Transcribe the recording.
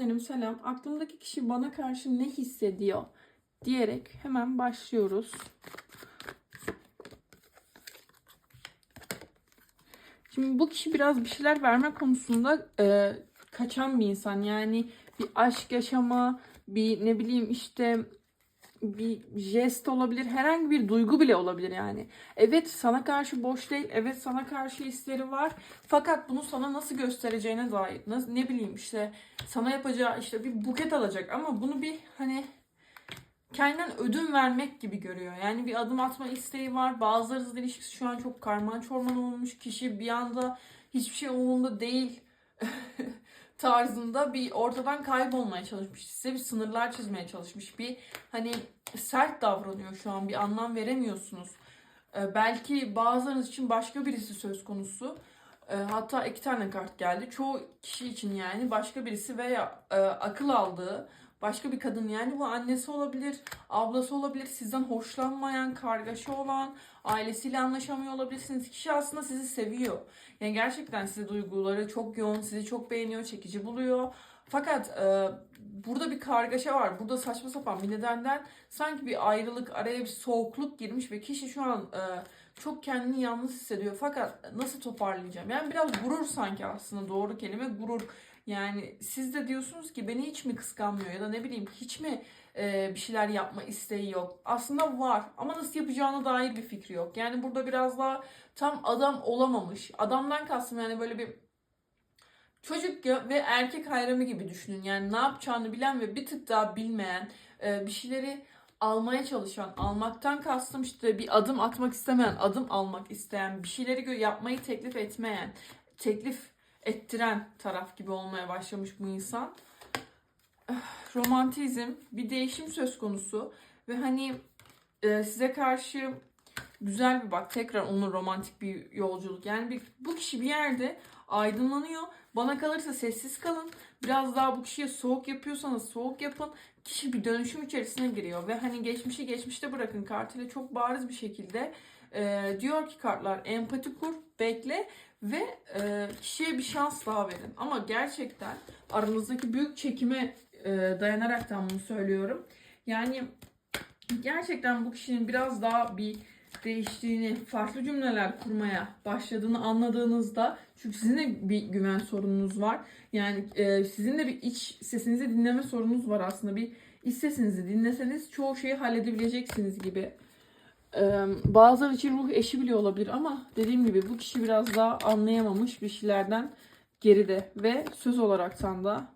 Öğretmenlerim selam. Aklımdaki kişi bana karşı ne hissediyor diyerek hemen başlıyoruz. Şimdi bu kişi biraz bir şeyler verme konusunda e, kaçan bir insan. Yani bir aşk yaşama, bir ne bileyim işte bir jest olabilir, herhangi bir duygu bile olabilir yani. Evet sana karşı boş değil, evet sana karşı hisleri var. Fakat bunu sana nasıl göstereceğine dair, nasıl, ne bileyim işte sana yapacağı işte bir buket alacak ama bunu bir hani kendinden ödün vermek gibi görüyor. Yani bir adım atma isteği var. Bazılarınızın ilişkisi şu an çok karman çorman olmuş. Kişi bir anda hiçbir şey umurunda değil tarzında bir ortadan kaybolmaya çalışmış. Size bir sınırlar çizmeye çalışmış. Bir hani sert davranıyor şu an. Bir anlam veremiyorsunuz. Ee, belki bazılarınız için başka birisi söz konusu. Ee, hatta iki tane kart geldi. Çoğu kişi için yani başka birisi veya e, akıl aldığı başka bir kadın yani bu annesi olabilir, ablası olabilir, sizden hoşlanmayan, kargaşa olan, ailesiyle anlaşamıyor olabilirsiniz. Kişi aslında sizi seviyor. Yani gerçekten size duyguları çok yoğun, sizi çok beğeniyor, çekici buluyor. Fakat e, burada bir kargaşa var. Burada saçma sapan bir nedenden sanki bir ayrılık, araya bir soğukluk girmiş ve kişi şu an e, çok kendini yalnız hissediyor. Fakat nasıl toparlayacağım? Yani biraz gurur sanki aslında doğru kelime gurur. Yani siz de diyorsunuz ki beni hiç mi kıskanmıyor ya da ne bileyim hiç mi e, bir şeyler yapma isteği yok. Aslında var ama nasıl yapacağına dair bir fikri yok. Yani burada biraz daha tam adam olamamış. Adamdan kastım yani böyle bir çocuk ve erkek hayramı gibi düşünün. Yani ne yapacağını bilen ve bir tık daha bilmeyen e, bir şeyleri almaya çalışan, almaktan kastım işte bir adım atmak istemeyen, adım almak isteyen, bir şeyleri yapmayı teklif etmeyen, teklif ettiren taraf gibi olmaya başlamış bu insan. Eh, Romantizm, bir değişim söz konusu ve hani e, size karşı güzel bir bak tekrar onun romantik bir yolculuk. Yani bir, bu kişi bir yerde aydınlanıyor. Bana kalırsa sessiz kalın. Biraz daha bu kişiye soğuk yapıyorsanız soğuk yapın. Kişi bir dönüşüm içerisine giriyor ve hani geçmişi geçmişte bırakın kartıyla çok bariz bir şekilde e, diyor ki kartlar empati kur, bekle ve e, kişiye bir şans daha verin. Ama gerçekten aranızdaki büyük çekime e, dayanaraktan bunu söylüyorum. Yani gerçekten bu kişinin biraz daha bir değiştiğini, farklı cümleler kurmaya başladığını anladığınızda çünkü sizin de bir güven sorununuz var. Yani e, sizin de bir iç sesinizi dinleme sorununuz var aslında. Bir iç sesinizi dinleseniz çoğu şeyi halledebileceksiniz gibi. Bazıları için ruh eşi bile olabilir ama dediğim gibi bu kişi biraz daha anlayamamış bir şeylerden geride ve söz olaraktan da